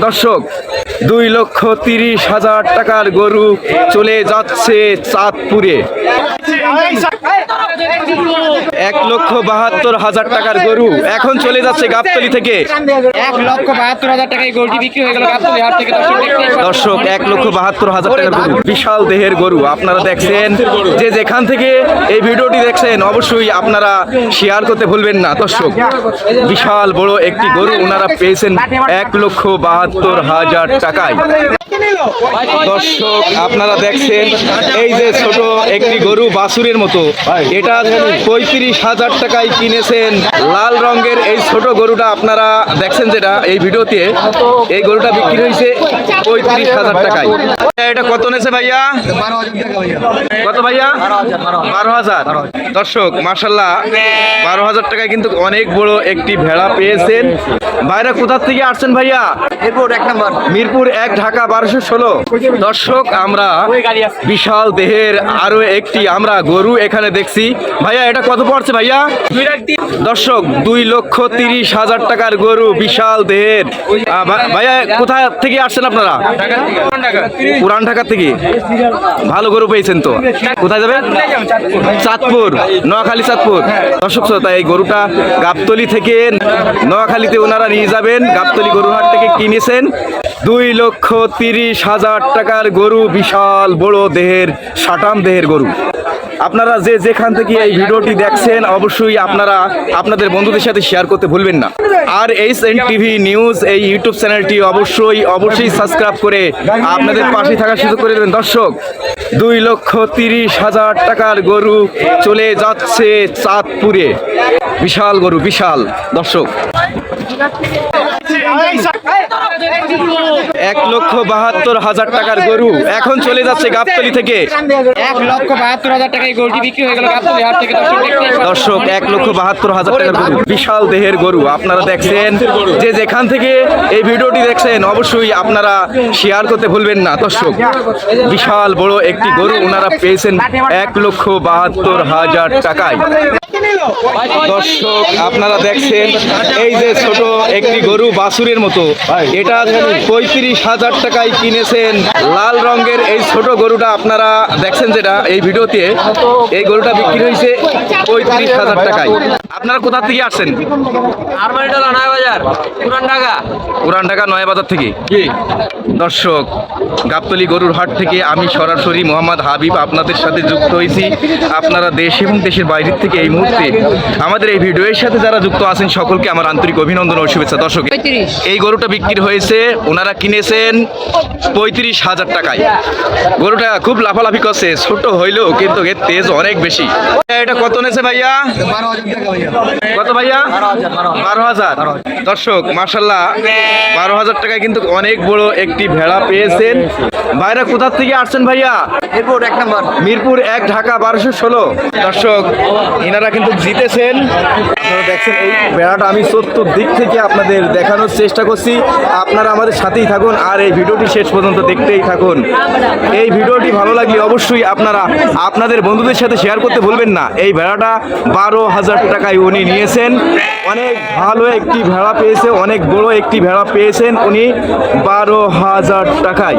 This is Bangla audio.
দর্শক দুই লক্ষ তিরিশ হাজার টাকার গরু চলে যাচ্ছে চাঁদপুরে এক লক্ষ বাহাত্তর হাজার টাকার গরু এখন চলে যাচ্ছে গাবতলি থেকে। এক লক্ষ বাহাত্তর হাজার টাকায় গোলটি বিক্রি হয়ে গেল গাবতলি হাট থেকে। দর্শক এক লক্ষ বাহাত্তর হাজার টাকার গরু বিশাল দেহের গরু। আপনারা দেখছেন যে যেখান থেকে এই ভিডিওটি দেখছেন অবশ্যই আপনারা শেয়ার করতে ভুলবেন না। দর্শক বিশাল বড় একটি গরু ওনারা পেয়েছেন এক লক্ষ বাহাত্তর হাজার টাকায়। দর্শক আপনারা দেখছেন এই যে ছোট একটি গরু বাছুরের মতো। এটা পঁয়ত্রিশ হাজার টাকায় কিনেছেন। লাল রঙের এই ছোট গরুটা আপনারা দেখছেন যেটা এই ভিডিওতে। এই গরুটা বিক্রি হয়েছে পঁয়ত্রিশ হাজার টাকায়। এটা কত নেছে ভাইয়া? কত ভাইয়া? বারো হাজার। দর্শক মার্শাল্লাহ বারো হাজার টাকায় কিন্তু অনেক বড় একটি ভেড়া পেয়েছেন। ভাইরা কোথা থেকে আসছেন ভাইয়া? মিরপুর এক ঢাকা বারোশো ষোলো। দর্শক আমরা বিশাল দেহের আরও একটি আমরা গরু এখানে দেখছি। ভাইয়া, এটা কত পড়ছে ভাইয়া? দর্শক, দুই লক্ষ তিরিশ হাজার টাকার গরু, বিশাল দেহের। ভাইয়া কোথা থেকে আসছেন আপনারা? পুরান ঢাকা থেকে। ভালো গরু পেয়েছেন তো। কোথায় যাবে চাঁদপুর, নোয়াখালী, চাঁদপুর। দর্শক, শ্রোতা, এই গরুটা গাবতলি থেকে নোয়াখালীতে ওনারা নিয়ে যাবেন। গাবতলি গরুহাট থেকে কিনেছেন। দুই লক্ষ তিরিশ হাজার টাকার গরু, বিশাল বড় দেহের, সাটাম দেহের গরু। আপনারা যে যেখান থেকে এই ভিডিওটি দেখছেন, অবশ্যই আপনারা আপনাদের বন্ধুদের সাথে শেয়ার করতে ভুলবেন না। আর এইচ এন টিভি নিউজ এই ইউটিউব চ্যানেলটি অবশ্যই অবশ্যই সাবস্ক্রাইব করে আপনাদের পাশে থাকার সুযোগ করে দেবেন। দর্শক, দুই লক্ষ তিরিশ হাজার টাকার গরু চলে যাচ্ছে চাঁদপুরে। বিশাল গরু, বিশাল। দর্শক এই এক লক্ষ বাহাত্তর হাজার টাকার গরু এখন চলে যাচ্ছে গাবতলি থেকে। এক লক্ষ বাহাত্তর হাজার টাকায় গোলটি বিক্রি হয়ে গেল গাবতলি হাট থেকে। দর্শক এক লক্ষ বাহাত্তর হাজার টাকার গরু। বিশাল দেহের গরু আপনারা দেখছেন যে যেখান থেকে এই ভিডিওটি দেখছেন অবশ্যই আপনারা শেয়ার করতে ভুলবেন না। দর্শক বিশাল বড় একটি গরু ওনারা পেয়েছেন এক লক্ষ বাহাত্তর হাজার টাকায়। দর্শক আপনারা দেখছেন এই যে ছোট একটি গরু বাছুরের মতো। এটা পঁয়ত্রিশ হাজার টাকায় কিনেছেন লাল রঙের এই ছোট গরুটা। আপনারা দেখছেন যেটা এই ভিডিওতে এই গরুটা বিক্রি হয়েছে পঁয়ত্রিশ হাজার টাকায়। আপনারা কোথা থেকে আসছেন? আরমানিটালা নয় বাজার পুরান ঢাকা। পুরান ঢাকা নয়া বাজার থেকে? দর্শক গাবতলি গরুর হাট থেকে আমি সরাসরি মোহাম্মদ হাবিব আপনাদের সাথে যুক্ত হয়েছি। আপনারা দেশ এবং দেশের বাইরের থেকে এই মুহূর্তে আমাদের এই ভিডিওর সাথে যারা যুক্ত আছেন সকলকে আমার আন্তরিক অভিনন্দন ও শুভেচ্ছা। দর্শক এই গরুটা বিক্রি হয়েছে ওনারা কিনেছেন পঁয়ত্রিশ হাজার টাকায়। গরুটা খুব লাফালাফি করছে ছোট হইলেও কিন্তু এর তেজ অনেক বেশি। এটা কত নেছে ভাইয়া? কত ভাইয়া? বারো হাজার। দর্শক মার্শাল্লাহ বারো হাজার টাকায় কিন্তু অনেক বড় একটি ভেড়া পেয়েছেন। ভাইরা কোথা থেকে আসছেন ভাইয়া? মিরপুর এক নাম্বার। মিরপুর এক ঢাকা বারোশো ষোলো। দর্শক এনারা কিন্তু জিতেছেন। দেখছেন এই ভেড়াটা আমি সত্তর দিক থেকে আপনাদের দেখানোর চেষ্টা করছি। আপনারা আমাদের সাথেই থাকুন আর এই ভিডিওটি শেষ পর্যন্ত দেখতেই থাকুন। এই ভিডিওটি ভালো লাগলে অবশ্যই আপনারা আপনাদের বন্ধুদের সাথে শেয়ার করতে ভুলবেন না। এই ভেড়াটা বারো হাজার টাকায় উনি নিয়েছেন। অনেক ভালো একটি ভেড়া পেয়েছে, অনেক বড় একটি ভেড়া পেয়েছেন উনি বারো হাজার টাকায়।